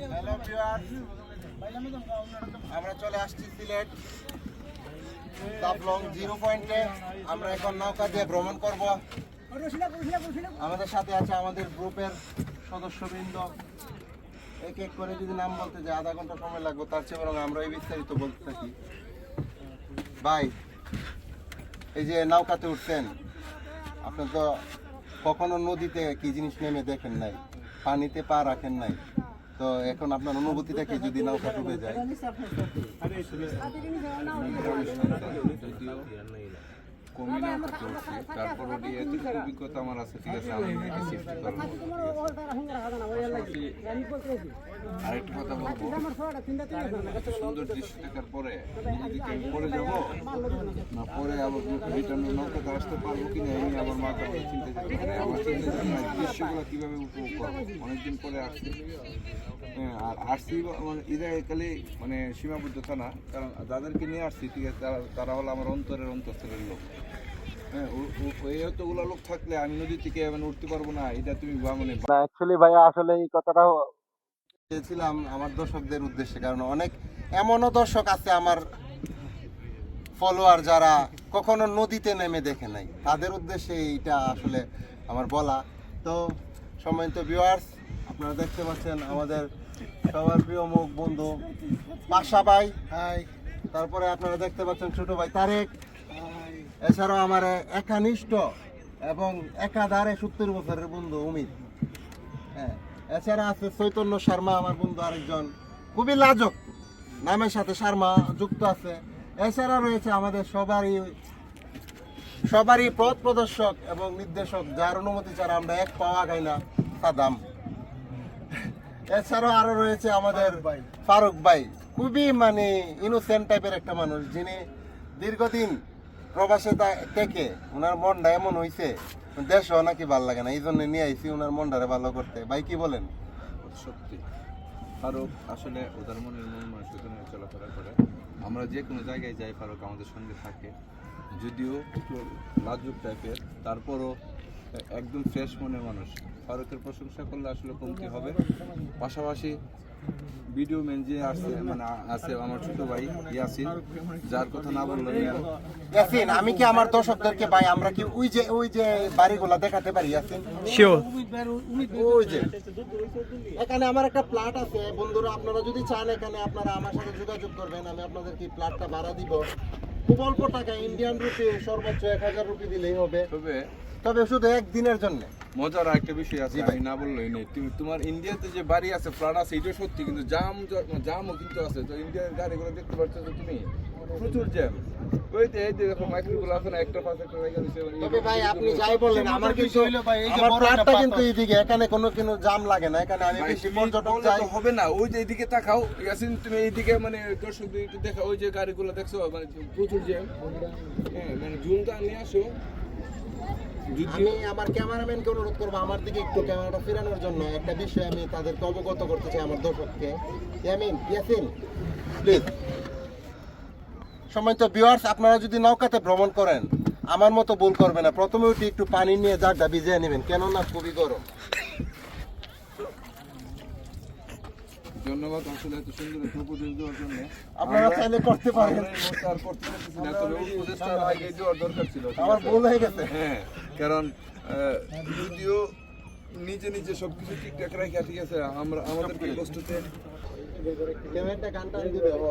Hello আমরা চলে আসছি সিলেট তাপলং জিরো পয়েন্টে আমরা এখন নৌকা দিয়ে ভ্রমণ করব। আমাদের সাথে আছে আমাদের গ্রুপের সদস্যবৃন্দ। এক এক করে যদি নাম বলতে যাই, আধা ঘণ্টা সময় লাগবে, তার চেয়ে বরং আমরা এই বিস্তারিত বলতে থাকি। ভাই, এই যে নৌকাতে উঠছেন, আপনি তো কখনো নদীতে কি জিনিস নেমে দেখেন নাই? পানিতে পা রাখেন নাই? তো এখন আপনার অনুভূতিটা কি যদি নৌকা ডুবে যায়? কমি নৌকা চলছে তারপর ওটি এতটুকু অভিজ্ঞতা আমার আছে ঠিক আছে আমি এটা সেফটি করব। আরেকটা কথা বলব। সুন্দর দৃশ্য দেখার পরে আমি পরে যাব না পরে আবার রিটার্ন নৌকাতে আসতে পারব কিনা এই নিয়ে আমার মাথা অনেক চিন্তা পারে আমার দৃশ্যগুলো কীভাবে উপভোগ করব? অনেকদিন পরে আসছি। হ্যাঁ, আর আসছি মানে একালে মানে সীমাবদ্ধতা না কারণ যাদেরকে নিয়ে আসছি ঠিক আছে তারা তারা হলো আমার অন্তরের অন্তঃস্থলের লোক। এতগুলো লোক থাকলে আমি নদী থেকে মানে উঠতে পারব না এটা তুমি মানে না অ্যাকচুয়ালি ভাইয়া আসলে এই কথাটা চেয়েছিলাম আমার দর্শকদের উদ্দেশ্যে কারণ অনেক এমনও দর্শক আছে আমার ফলোয়ার যারা কখনো নদীতে নেমে দেখে নাই। তাদের উদ্দেশ্যে এইটা আসলে আমার বলা। তো সম্মানিত ভিউয়ার্স আপনারা দেখতে পাচ্ছেন আমাদের সবার প্রিয় মুখ বন্ধু পাশা ভাই হাই। তারপরে আপনারা দেখতে পাচ্ছেন ছোট ভাই তারেক। এছাড়াও আমার একানিষ্ঠ এবং একাধারে সত্তর বছরের বন্ধু অমিত হ্যাঁ এছাড়া আছে চৈতন্য শর্মা আমার বন্ধু আরেকজন। খুবই লাজক নামের সাথে শর্মা যুক্ত আছে। এছাড়া রয়েছে আমাদের সবারই সবারই পথ প্রদর্শক এবং নির্দেশক যার অনুমতি ছাড়া আমরা এক পাওয়া গাই না সাদাম। এছাড়াও আরও রয়েছে আমাদের ফারুক ভাই। খুবই মানে ইনোসেন্ট টাইপের একটা মানুষ যিনি দীর্ঘদিন প্রবাসে থেকে ওনার মনটা এমন হইছে, দেশও নাকি ভালো লাগে না এই জন্য নিয়ে আইছি ওনার মনটারে ভালো করতে। ভাই, কি বলেন? সত্যি। ফারুক, আসলে ওদের মনের মন মানুষের চলাফেরা করে। আমরা যে কোনো জায়গায় যাই, ফারুক আমাদের সঙ্গে থাকে। যদিও লাজুক টাইপের তারপরও একদম ফ্রেশ মনের মানুষ। ফারুকের প্রশংসা করলে আসলে কমতি হবে। পাশাপাশি ভিডিও ম্যান যে আসছে মানে আছে আমার ছোট ভাই ইয়াসিন যার কথা না বললাম ইয়াসিন আমি কি আমার দর্শকদেরকে ভাই আমরা কি ওই যে ওই যে বাড়িগুলা দেখাতে পারি ইয়াসিন? ওই যে। এখানে আমার একটা প্লাট আছে। বন্ধুরা আপনারা যদি চান এখানে আপনারা আমার সাথে যোগাযোগ করবেন আমি আপনাদেরকে প্লাটটা ভাড়া দিব। খুব অল্প টাকা ইন্ডিয়ান রুপি সর্বোচ্চ এক হাজার রুপি দিলেই হবে। তবে তবে শুধু একদিনের জন্য। মজার একটা বিষয় আছে আমি না বললোই নেই তুমি তোমার ইন্ডিয়াতে যে বাড়ি আছে ফ্ল্যাট আছে এটা সত্যি কিন্তু জাম জামও কিন্তু আছে। তো ইন্ডিয়ার গাড়িগুলো দেখতে পাচ্ছ তো তুমি প্রচুর জ্যাম। ওই যে এই যে দেখো মাইক্রোগুলো আছে না একটা পাশে একটা দিছে তবে ভাই আপনি যাই বলেন আমার কিন্তু আমার প্লাটটা কিন্তু এইদিকে এখানে কোনো কোনো জাম লাগে না এখানে আমি বেশি পর্যটক যাই। হবে না ওই যে এইদিকে তাকাও ইয়াসিন তুমি এইদিকে মানে দর্শকদের একটু দেখা ওই যে গাড়িগুলো দেখছ মানে প্রচুর জ্যাম। হ্যাঁ মানে জুনটা নিয়ে আসো। আমি আমার ক্যামেরাম্যানকে অনুরোধ করব আমার দিকে একটু ক্যামেরাটা ফেরানোর জন্য একটা বিষয় আমি তাদেরকে অবগত করতে চাই আমার দর্শককে। ইয়ামিন ইয়াসিন। প্লিজ সম্মানিত ভিউয়ার্স আপনারা যদি নৌকাতে ভ্রমণ করেন আমার মতো ভুল করবে না। প্রথমে উঠে একটু পানি নিয়ে জারটা ভিজিয়ে নেবেন কেননা খুবই গরম। ধন্যবাদ আসলে এত সুন্দর একটা উপদেশ দেওয়ার জন্য। আপনারা চাইলে করতে পারেন। আমরা এই মুহূর্তে আর করতে পারতেছি না, তবে উপদেশটা আগে দেওয়ার দরকার ছিল, আমার ভুল হয়ে গেছে। হ্যাঁ, কারণ যদিও নিজে নিজে সবকিছু ঠিকঠাক রাখা ঠিক আছে? আমরা আমাদেরকে কষ্টতে গানটা দিবে। ও